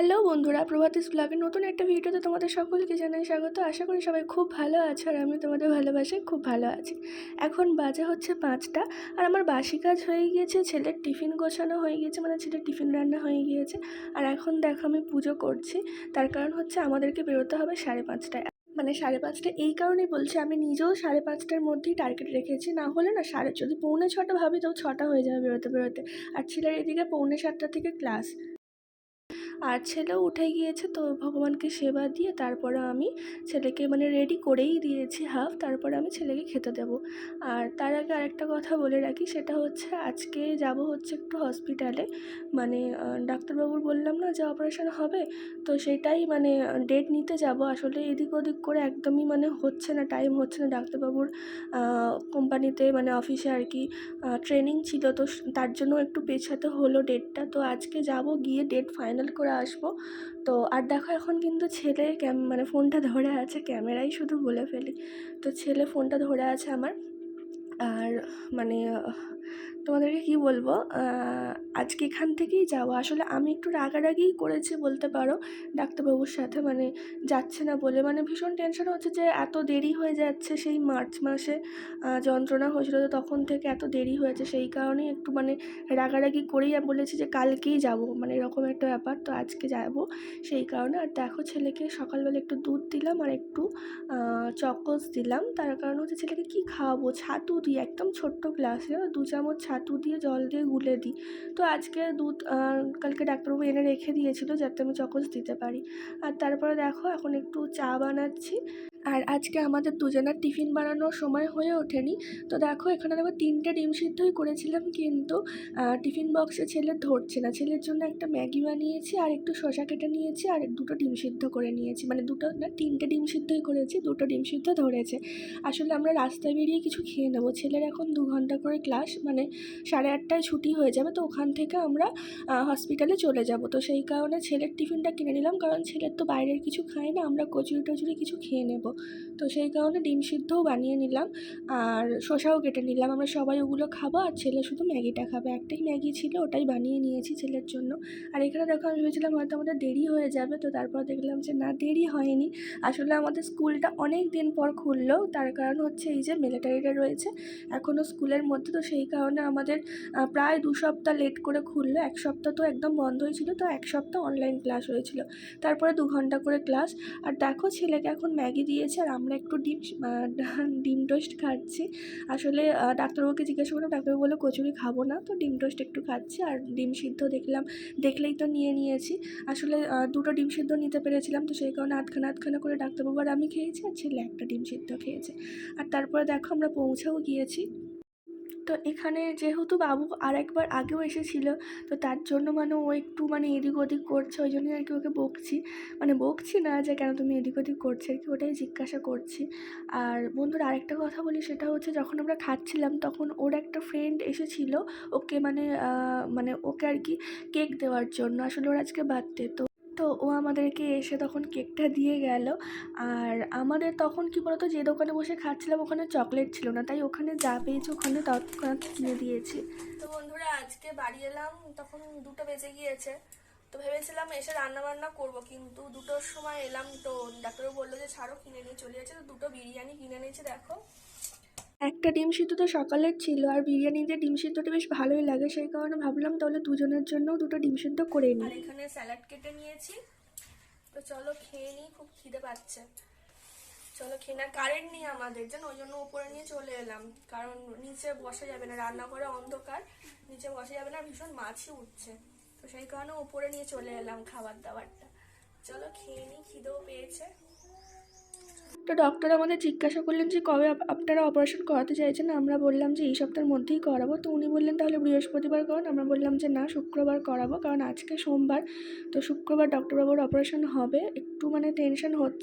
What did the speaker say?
Hello বন্ধুরা প্রভাতিস ব্লগের নতুন একটা ভিডিওতে তোমাদের সকলকে জানাই স্বাগত। আশা করি সবাই খুব ভালো আছে আর আমি তোমাদের ভালোবাসায় খুব ভালো আছি। এখন বাজে হচ্ছে পাঁচটা আর আমার বাসি কাজ হয়ে গিয়েছে, ছেলের টিফিন গোছানো হয়ে গিয়েছে মানে ছেলের টিফিন রান্না হয়ে গিয়েছে। আর এখন দেখো আমি পুজো করছি, তার কারণ হচ্ছে আমাদেরকে বেরোতে হবে সাড়ে পাঁচটায়। মানে সাড়ে পাঁচটা এই কারণেই বলছি, আমি নিজেও সাড়ে পাঁচটার মধ্যেই টার্গেট রেখেছি, না হলে না সাড়ে, যদি পৌনে ছটা ভাবি তো ছটা হয়ে যাবে বেরোতে বেরোতে। আর ছেলের এদিকে পৌনে সাতটা থেকে ক্লাস। আর ছেলেও উঠে গিয়েছে তো ভগবানকে সেবা দিয়ে তারপরে আমি ছেলেকে মানে রেডি করেই দিয়েছি হাফ তারপরে আমি ছেলেকে খেতে দেবো। আর তার আগে আরেকটা কথা বলে রাখি, সেটা হচ্ছে আজকে যাব হচ্ছে একটু হসপিটালে মানে ডাক্তারবাবুর বললাম না যে অপারেশন হবে, তো সেটাই মানে ডেট নিতে যাব। আসলে এদিক ওদিক করে একদমই মানে হচ্ছে না টাইম হচ্ছে না ডাক্তারবাবুর। কোম্পানিতে মানে অফিসে আর কি ট্রেনিং ছিল, তো তার জন্য একটু পেছাতে হলো ডেটটা তো আজকে যাব গিয়ে ডেট ফাইনাল করে আসব। তো আর দেখো এখন কিন্তু ছেলে ক্যাম মানে ফোনটা ধরে আছে, ক্যামেরাই শুধু বলে ফেলি। তো ছেলে ফোনটা ধরে আছে আমার। আর মানে তোমাদেরকে কি বলব? আজকে এখান থেকেই যাব আসলে আমি একটু রাগারাগিই করেছি বলতে পারো। ডাক্তারবাবুর সাথে মানে যাচ্ছে না বলে। মানে ভীষণ টেনশন হচ্ছে যে এত দেরি হয়ে যাচ্ছে সেই মার্চ মাসে। যন্ত্রণা হয়েছিল তো তখন থেকে এত দেরি হয়েছে। সেই কারণেই একটু মানে রাগারাগি করেই বলেছি যে কালকেই যাব। মানে এরকম একটা ব্যাপার। তো আজকে যাব সেই কারণে। আর দেখো ছেলেকে সকালবেলা একটু দুধ দিলাম আর একটু চকোস দিলাম। তার কারণ হচ্ছে ছেলেকে কি খাওয়াবো? ছাতু দিই। একদম ছোট্ট গ্লাসে দু চামচ ছাতু দিয়ে জল দিয়ে গুলে দিই। তো আজকে দুধ কালকে ডাক্তারবাবু এনে রেখে দিয়েছিল যাতে আমি চকোস দিতে পারি। আর তারপরে দেখো, এখন একটু চা বানাচ্ছি। আর আজকে আমাদের দুজনের টিফিন বানানোর সময় হয়ে ওঠেনি। তো দেখো, এখানে দেখো তিনটে ডিম সিদ্ধই করেছিলাম কিন্তু টিফিন বক্সে ছেলে ধরছে না। ছেলের জন্য একটা ম্যাগি বানিয়েছি আর একটু শশা কেটে নিয়েছি আর দুটো ডিম সিদ্ধ করে নিয়েছি। মানে দুটো না, তিনটে ডিম সিদ্ধই করেছি, দুটো ডিম সিদ্ধ ধরেছে। আসলে আমরা রাস্তায় বেরিয়ে কিছু খেয়ে নেব। ছেলের এখন দু ঘণ্টা করে ক্লাস মানে সাড়ে আটটায় ছুটি হয়ে যাবে, তো ওখান থেকে আমরা হসপিটালে চলে যাব। তো সেই কারণে ছেলের টিফিনটা কিনে নিলাম, কারণ ছেলের তো বাইরের কিছু খায় না, আমরা কচুরি টচুরি কিছু খেয়ে নেব। তো সেই কারণে ডিম সিদ্ধও বানিয়ে নিলাম, আর শসাও কেটে নিলাম। আমরা সবাই ওগুলো খাব, আর ছেলে শুধু ম্যাগিটা খাবে। একটাই ম্যাগি ছিল, ওটাই বানিয়ে নিয়েছি ছেলের জন্য। আর এখানে দেখো, আমি ভেবেছিলাম হয়তো আমাদের দেরি হয়ে যাবে, তো তারপর দেখলাম যে, না, দেরি হয়নি। আসলে আমাদের স্কুলটা অনেক দিন পর খুললো, তার কারণ হচ্ছে এই যে মিলিটারিটা রয়েছে এখনও স্কুলের মধ্যে, তো সেই কারণে আমাদের প্রায় দু সপ্তাহ লেট করে খুললো। এক সপ্তাহ তো একদম বন্ধই ছিল তো এক সপ্তাহ অনলাইন ক্লাস হয়েছিল। তারপরে দু ঘণ্টা করে ক্লাস আর দেখো ছেলেকে এখন ম্যাগি দিয়েছে, আর আমরা একটু ডিম ডিম টোস্ট খাচ্ছি। আসলে ডাক্তারবাবুকে জিজ্ঞাসা করলাম, ডাক্তারবাবু বলল কচুরি খাব না, তো ডিম টোস্ট একটু খাচ্ছি। আর ডিম সিদ্ধ দেখলাম, দেখলেই তো নিয়ে নিয়েছি। আসলে দুটো ডিম সিদ্ধ নিতে পেরেছিলাম, তো সেই কারণে আধখানা আধখানা করে ডাক্তারবাবু আর আমি খেয়েছি, আর ছেলে একটা ডিম সিদ্ধ খেয়েছে। আর তারপরে দেখো আমরা পৌঁছেও গিয়েছি। তো এখানে যেহেতু বাবু আর একবার আগেও এসেছিল, তো তার জন্য মানে ও একটু মানে এদিক ওদিক করছে, ওই জন্যই আর কি ওকে বকছি। মানে বকছি না যে কেন তুমি এদিক ওদিক করছে আর কি ওটাই জিজ্ঞাসা করছি। আর বন্ধুরা আরেকটা কথা বলি, সেটা হচ্ছে যখন আমরা খাচ্ছিলাম তখন ওর একটা ফ্রেন্ড এসেছিল, ওকে মানে মানে ওকে আর কি কেক দেওয়ার জন্য। আসলে ওর আজকে বার্থডে তো তো ও আমাদেরকে এসে তখন কেকটা দিয়ে গেল। আর আমাদের তখন কি বলতো, যে দোকানে বসে খাচ্ছিলাম ওখানে চকলেট ছিল না, তাই ওখানে যা পেয়েছি ওখানে তৎক্ষণাৎ কিনে দিয়েছি। তো বন্ধুরা, আজকে বাড়ি এলাম, তখন দুটো বেজে গিয়েছে। তো ভেবেছিলাম এসে রান্না বান্না করব, কিন্তু দুটোর সময় এলাম তো, ডাক্তারও বলল যে ছাড়ো, কিনে নিয়ে চলে যাচ্ছে। তো দুটো বিরিয়ানি কিনে নিয়েছে দেখো। একটা ডিম সিদ্ধ তো সকালের ছিল, আর বিরিয়ানিতে ডিম সিদ্ধটা বেশ ভালোই লাগে, সেই কারণে ভাবলাম তাহলে দুজনের জন্য দুটো ডিম সিদ্ধ করে নিই। আর এখানে স্যালাড কেটে নিয়েছি। তো চলো খেয়ে নিই, খুব খিদে পাচ্ছে। চলো খেয়ে না কারেন্ট নেই আমাদের যেন ওই জন্য উপরে নিয়ে চলে এলাম। কারণ নিচে বসা যাবে না রান্না করে অন্ধকার, নিচে বসা যাবে না ভীষণ মাছি উঠছে। তো সেই কারণে উপরে নিয়ে চলে এলাম খাবার দাবারটা। চলো খেয়ে নিই, খিদেও পেয়েছে। তো ডক্টর আমাদের জিজ্ঞাসা করলেন যে কবে আপ- আপনারা অপারেশন করাতে চাইছেন? আমরা বললাম যে এই সপ্তাহের মধ্যেই করাবো। তো উনি বললেন, তাহলে বৃহস্পতিবার করুন। আমরা বললাম যে, না, শুক্রবার করাবো। কারণ আজকে সোমবার। তো শুক্রবার ডক্টরবাবুর অপারেশন হবে। একটু মানে টেনশন হচ্ছে।